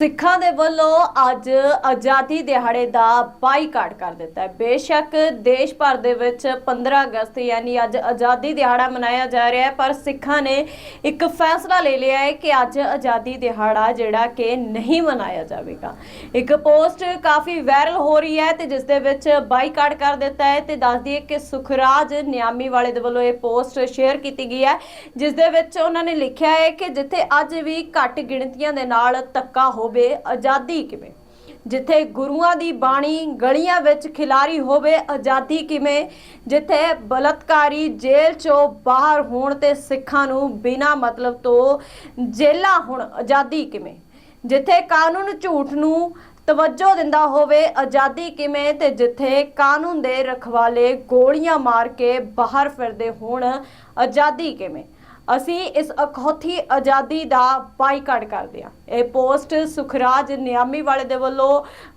ਸਿੱਖਾਂ ਦੇ ਵੱਲੋਂ ਅੱਜ ਆਜ਼ਾਦੀ ਦਿਹਾੜੇ ਦਾ ਬਾਈਕਾਟ ਕਰ ਦਿੱਤਾ ਹੈ। ਬੇਸ਼ੱਕ ਦੇਸ਼ ਭਰ ਦੇ ਵਿੱਚ 15 ਅਗਸਤ ਯਾਨੀ ਅੱਜ ਆਜ਼ਾਦੀ ਦਿਹਾੜਾ ਮਨਾਇਆ ਜਾ ਰਿਹਾ ਹੈ, ਪਰ ਸਿੱਖਾਂ ਨੇ ਇੱਕ ਫੈਸਲਾ ਲੈ ਲਿਆ ਹੈ ਕਿ ਅੱਜ ਆਜ਼ਾਦੀ ਦਿਹਾੜਾ ਜਿਹੜਾ ਕਿ ਨਹੀਂ ਮਨਾਇਆ ਜਾਵੇਗਾ। ਇੱਕ ਪੋਸਟ ਕਾਫੀ ਵਾਇਰਲ ਹੋ ਰਹੀ ਹੈ ਤੇ ਜਿਸ ਦੇ ਵਿੱਚ ਬਾਈਕਾਟ ਕਰ ਦਿੱਤਾ ਹੈ ਤੇ ਦੱਸ ਦਈਏ ਕਿ ਸੁਖਰਾਜ ਨਿਆਮੀ ਵਾਲੇ ਦੇ ਵੱਲੋਂ ਇਹ ਪੋਸਟ ਸ਼ੇਅਰ ਕੀਤੀ ਗਈ ਹੈ, ਜਿਸ ਦੇ ਵਿੱਚ ਉਹਨਾਂ ਨੇ ਲਿਖਿਆ ਹੈ ਕਿ ਜਿੱਥੇ ਅੱਜ ਵੀ ਘੱਟ ਗਿਣਤੀਆਂ ਦੇ ਨਾਲ ਧੱਕਾ ਹੋਵੇ, ਆਜ਼ਾਦੀ ਕਿਵੇਂ? ਜਿੱਥੇ ਗੁਰੂਆਂ ਦੀ ਬਾਣੀ ਗਲੀਆਂ ਵਿੱਚ ਖਿਲਾਰੀ ਹੋਵੇ, ਆਜ਼ਾਦੀ ਕਿਵੇਂ? ਜਿੱਥੇ ਬਲਤਕਾਰੀ ਜੇਲ੍ਹ ਚੋਂ ਬਾਹਰ ਹੋਣ ਤੇ ਸਿੱਖਾਂ ਨੂੰ ਬਿਨਾਂ ਮਤਲਬ ਤੋਂ ਜੇਲਾਂ ਹੁਣ ਆਜ਼ਾਦੀ ਕਿਵੇਂ? ਜਿੱਥੇ ਕਾਨੂੰਨ ਝੂਠ ਨੂੰ ਤਵੱਜੋ ਦਿੰਦਾ ਹੋਵੇ, ਆਜ਼ਾਦੀ ਕਿਵੇਂ? ਤੇ ਜਿੱਥੇ ਕਾਨੂੰਨ ਦੇ ਰਖਵਾਲੇ ਗੋਲੀਆਂ ਮਾਰ ਕੇ ਬਾਹਰ ਫਿਰਦੇ ਹੋਣ, ਆਜ਼ਾਦੀ ਕਿਵੇਂ? ਅਸੀਂ ਇਸ ਅਖੌਤੀ ਆਜ਼ਾਦੀ ਦਾ ਬਾਈਕਾਟ ਕਰਦੇ ਹਾਂ। ਇਹ ਪੋਸਟ ਸੁਖਰਾਜ ਨਿਆਮੀ ਵਾਲੇ ਦੇ ਵੱਲੋਂ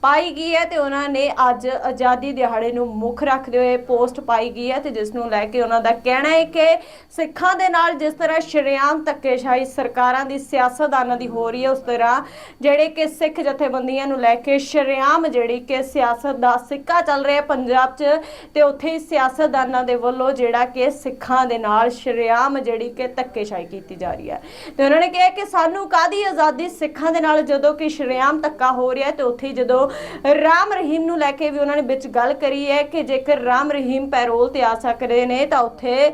ਪਾਈ ਗਈ ਹੈ ਤੇ ਉਹਨਾਂ ਨੇ ਅੱਜ ਆਜ਼ਾਦੀ ਦਿਹਾੜੇ ਨੂੰ ਮੁੱਖ ਰੱਖਦੇ ਹੋਏ ਪੋਸਟ ਪਾਈ ਗਈ ਹੈ ਤੇ ਜਿਸ ਨੂੰ ਲੈ ਕੇ ਉਹਨਾਂ ਦਾ ਕਹਿਣਾ ਹੈ ਕਿ ਸਿੱਖਾਂ ਦੇ ਨਾਲ ਜਿਸ ਤਰ੍ਹਾਂ ਸ਼ਰੇਆਮ ਧੱਕੇਸ਼ਾਹੀ ਸਰਕਾਰਾਂ ਦੀ ਸਿਆਸਤਦਾਨਾਂ ਦੀ ਹੋ ਰਹੀ ਹੈ, ਉਸ ਤਰ੍ਹਾਂ ਜਿਹੜੇ ਕਿ ਸਿੱਖ ਜਥੇਬੰਦੀਆਂ ਨੂੰ ਲੈ ਕੇ ਸ਼ਰੇਆਮ ਜਿਹੜੀ ਕਿ ਸਿਆਸਤ ਦਾ ਸਿੱਕਾ ਚੱਲ ਰਿਹਾ ਪੰਜਾਬ 'ਚ ਤੇ ਉੱਥੇ ਹੀ ਸਿਆਸਤਦਾਨਾਂ ਦੇ ਵੱਲੋਂ ਜਿਹੜਾ ਕਿ ਸਿੱਖਾਂ ਦੇ ਨਾਲ ਸ਼ਰੇਆਮ ਜਿਹੜੀ ਕਿ ਧੱਕੇਸ਼ਾਹੀ ਕੀਤੀ ਜਾ ਰਹੀ ਹੈ। ਤੇ ਉਹਨਾਂ ਨੇ ਕਿਹਾ ਕਿ ਸਾਨੂੰ ਕਾਦੀ ਆਜ਼ਾਦੀ ਸਿੱਖਾਂ ਦੇ ਨਾਲ ਜਦੋਂ ਕਿ ਸ਼ਰੇਆਮ ਧੱਕਾ ਹੋ ਰਿਹਾ ਤੇ ਉੱਥੇ ਜਦੋਂ ਰਾਮ ਰਹੀਮ ਨੂੰ ਲੈ ਕੇ ਵੀ ਉਹਨਾਂ ਨੇ ਵਿੱਚ ਗੱਲ ਕਰੀ ਹੈ ਕਿ ਜੇਕਰ ਰਾਮ ਰਹੀਮ ਪੈਰੋਲ ਤੇ ਆ ਸਕਦੇ ਨੇ ਤਾਂ ਉੱਥੇ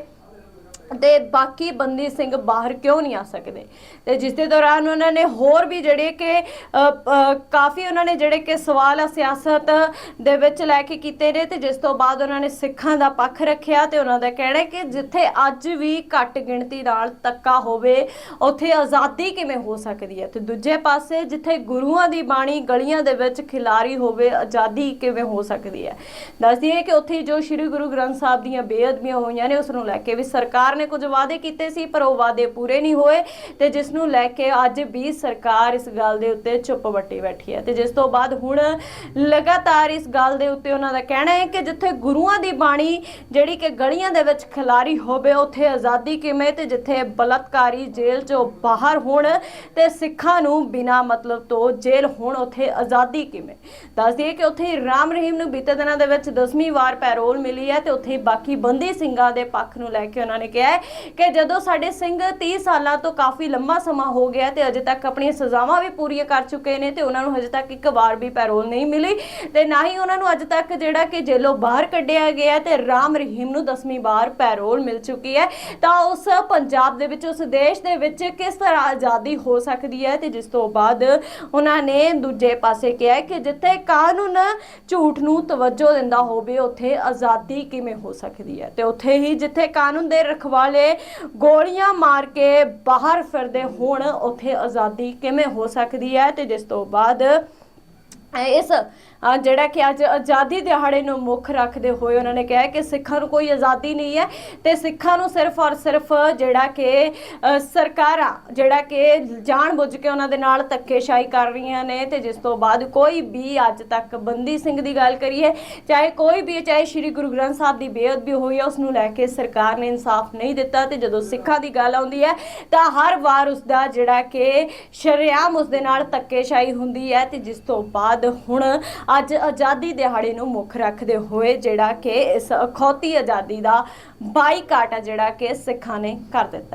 ਤੇ ਬਾਕੀ ਬੰਦੀ ਸਿੰਘ ਬਾਹਰ ਕਿਉਂ ਨਹੀਂ ਆ ਸਕਦੇ? ਤੇ ਜਿਸ ਦੇ ਦੌਰਾਨ ਉਹਨਾਂ ਨੇ ਹੋਰ ਵੀ ਜਿਹੜੇ ਕਿ ਕਾਫੀ ਉਹਨਾਂ ਨੇ ਜਿਹੜੇ ਕਿ ਸਵਾਲ ਆ ਸਿਆਸਤ ਦੇ ਵਿੱਚ ਲੈ ਕੇ ਕੀਤੇ ਨੇ ਤੇ ਜਿਸ ਤੋਂ ਬਾਅਦ ਉਹਨਾਂ ਨੇ ਸਿੱਖਾਂ ਦਾ ਪੱਖ ਰੱਖਿਆ ਤੇ ਉਹਨਾਂ ਦਾ ਕਹਿਣਾ ਹੈ ਕਿ ਜਿੱਥੇ ਅੱਜ ਵੀ ਘੱਟ ਗਿਣਤੀ ਨਾਲ ਤੱਕਾ ਹੋਵੇ, ਉੱਥੇ ਆਜ਼ਾਦੀ ਕਿਵੇਂ ਹੋ ਸਕਦੀ ਹੈ? ਤੇ ਦੂਜੇ ਪਾਸੇ ਜਿੱਥੇ ਗੁਰੂਆਂ ਦੀ ਬਾਣੀ ਗਲੀਆਂ ਦੇ ਵਿੱਚ ਖਿਲਾਰੀ ਹੋਵੇ, ਆਜ਼ਾਦੀ ਕਿਵੇਂ ਹੋ ਸਕਦੀ ਹੈ? ਦੱਸਦੀ ਹੈ ਕਿ ਉੱਥੇ ਜੋ ਸ੍ਰੀ ਗੁਰੂ ਗ੍ਰੰਥ ਸਾਹਿਬ ਦੀਆਂ ਬੇਅਦਬੀਆਂ ਹੋਈਆਂ ਨੇ, ਉਸ ਨੂੰ ਲੈ ਕੇ ਵੀ ਸਰਕਾਰ ਨੇ ਕੁਝ ਵਾਅਦੇ ਕੀਤੇ ਸੀ, ਪਰ ਉਹ ਵਾਅਦੇ ਪੂਰੇ ਨਹੀਂ ਹੋਏ ਤੇ ਜਿਸ ਨੂੰ ਲੈ ਕੇ ਅੱਜ ਵੀ ਸਰਕਾਰ ਇਸ ਗੱਲ ਦੇ ਉੱਤੇ ਚੁੱਪ ਵੱਟੀ ਬੈਠੀ ਹੈ। ਤੇ ਜਿਸ ਤੋਂ ਬਾਅਦ ਹੁਣ ਲਗਾਤਾਰ ਇਸ ਗੱਲ ਦੇ ਉੱਤੇ ਉਹਨਾਂ ਦਾ ਕਹਿਣਾ ਹੈ ਕਿ ਜਿੱਥੇ ਗੁਰੂਆਂ ਦੀ ਬਾਣੀ ਜਿਹੜੀ ਕਿ ਗਲੀਆਂ ਦੇ ਵਿੱਚ ਖਿਲਾਰੀ ਹੋਵੇ, ਉੱਥੇ ਆਜ਼ਾਦੀ ਕਿਵੇਂ ਤੇ ਜਿੱਥੇ ਬਲਤਕਾਰੀ ਜੇਲ੍ਹ ਚੋਂ ਬਾਹਰ ਹੋਣ ਤੇ ਸਿੱਖਾਂ ਨੂੰ ਬਿਨਾ ਮਤਲਬ ਤੋਂ ਜੇਲ੍ਹ ਹੋਣ, ਉੱਥੇ ਆਜ਼ਾਦੀ ਕਿਵੇਂ? ਦੱਸ ਦਈਏ ਕਿ ਉੱਥੇ ਹੀ ਰਾਮ ਰਹੀਮ ਨੂੰ ਬੀਤੇ ਦਿਨਾਂ ਦੇ ਵਿੱਚ 10ਵੀਂ ਵਾਰ ਪੈਰੋਲ ਮਿਲੀ ਹੈ ਤੇ ਉੱਥੇ ਹੀ ਬਾਕੀ ਬੰਦੀ ਸਿੰਘਾਂ ਦੇ ਪੱਖ ਨੂੰ ਲੈ ਕੇ ਉਹਨਾਂ ਨੇ ਕਿਹਾ ਹੈ ਕਿ ਜਦੋਂ ਸਾਡੇ ਸਿੰਘ 30 ਸਾਲਾਂ ਤੋਂ ਕਾਫੀ ਲੰਮਾ ਸਮਾਂ ਹੋ ਗਿਆ ਤੇ ਅਜੇ ਤੱਕ ਆਪਣੀਆਂ ਸਜ਼ਾਵਾਂ ਵੀ ਪੂਰੀਆਂ ਕਰ ਚੁੱਕੇ ਨੇ ਤੇ ਉਹਨਾਂ ਨੂੰ ਹਜੇ ਤੱਕ ਇੱਕ ਵਾਰ ਵੀ ਪੈਰੋਲ ਨਹੀਂ ਮਿਲੀ ਤੇ ਨਾ ਹੀ ਉਹਨਾਂ ਨੂੰ ਅੱਜ ਤੱਕ ਜਿਹੜਾ ਕਿ ਜੇਲੋਂ ਬਾਹਰ ਕੱਢਿਆ ਗਿਆ ਤੇ ਰਾਮ ਰਹੀਮ ਨੂੰ 10ਵੀਂ ਵਾਰ ਪੈਰੋਲ ਮਿਲ ਚੁੱਕੀ ਹੈ। ਤਾਂ ਉਸ ਪੰਜਾਬ ਦੇ ਵਿੱਚ, ਉਸ ਦੇਸ਼ ਦੇ ਵਿੱਚ ਕਿਸ ਤਰ੍ਹਾਂ ਆਜ਼ਾਦੀ ਹੋ ਸਕਦੀ ਹੈ ਤੇ ਜਿਸ ਤੋਂ ਬਾਅਦ ਉਹਨਾਂ ਨੇ ਦੂਜੇ ਪਾਸੇ ਕਿਹਾ ਕਿ ਜਿੱਥੇ ਕਾਨੂੰਨ ਝੂਠ ਨੂੰ ਤਵੱਜੋ ਦਿੰਦਾ ਹੋਵੇ, ਉੱਥੇ ਆਜ਼ਾਦੀ ਕਿਵੇਂ ਹੋ ਸਕਦੀ ਹੈ? ਤੇ ਉੱਥੇ ਹੀ ਜਿੱਥੇ ਕਾਨੂੰਨ ਦੇ ਵਾਲੇ ਗੋਲੀਆਂ ਮਾਰ ਕੇ ਬਾਹਰ ਫਿਰਦੇ ਹੋਣ ਉੱਥੇ ਆਜ਼ਾਦੀ ਕਿਵੇਂ ਹੋ ਸਕਦੀ ਹੈ ਤੇ ਜਿਸ ਤੋਂ ਬਾਅਦ ਇਸ ਜਿਹੜਾ ਕਿ ਅੱਜ ਆਜ਼ਾਦੀ ਦਿਹਾੜੇ ਨੂੰ ਮੁੱਖ ਰੱਖਦੇ ਹੋਏ ਉਹਨਾਂ ਨੇ ਕਿਹਾ ਕਿ ਸਿੱਖਾਂ ਨੂੰ ਕੋਈ ਆਜ਼ਾਦੀ ਨਹੀਂ ਹੈ ਤੇ ਸਿੱਖਾਂ ਨੂੰ ਸਿਰਫ ਔਰ ਸਿਰਫ ਜਿਹੜਾ ਕਿ ਸਰਕਾਰਾਂ, ਜਿਹੜਾ ਕਿ ਜਾਣਬੁੱਝ ਕੇ ਉਹਨਾਂ ਦੇ ਨਾਲ ਧੱਕੇਸ਼ਾਹੀ ਕਰ ਰਹੀਆਂ ਨੇ ਤੇ ਜਿਸ ਤੋਂ ਬਾਅਦ ਕੋਈ ਵੀ ਅੱਜ ਤੱਕ ਬੰਦੀ ਸਿੰਘ ਦੀ ਗੱਲ ਕਰੀਏ, ਚਾਹੇ ਕੋਈ ਵੀ ਚਾਹੇ ਸ੍ਰੀ ਗੁਰੂ ਗ੍ਰੰਥ ਸਾਹਿਬ ਦੀ ਬੇਅਦਬੀ ਹੋਈ ਹੈ, ਉਸ ਨੂੰ ਲੈ ਕੇ ਸਰਕਾਰ ਨੇ ਇਨਸਾਫ ਨਹੀਂ ਦਿੱਤਾ ਤੇ ਜਦੋਂ ਸਿੱਖਾਂ ਦੀ ਗੱਲ ਆਉਂਦੀ ਹੈ ਤਾਂ ਹਰ ਵਾਰ ਉਸ ਦਾ ਜਿਹੜਾ ਕਿ ਸ਼ਰੇਆਮ ਉਸ ਦੇ ਨਾਲ ਧੱਕੇਸ਼ਾਹੀ ਹੁੰਦੀ ਹੈ ਤੇ ਜਿਸ ਤੋਂ ਬਾਅਦ ਹੁਣ ਅੱਜ ਆਜ਼ਾਦੀ ਦਿਹਾੜੇ ਨੂੰ ਮੁੱਖ ਰੱਖਦੇ ਹੋਏ ਜਿਹੜਾ ਕਿ ਇਸ ਅਖੌਤੀ ਆਜ਼ਾਦੀ ਦਾ ਬਾਈਕਾਟ ਆ ਜਿਹੜਾ ਕਿ ਸਿੱਖਾਂ ਨੇ ਕਰ ਦਿੱਤਾ।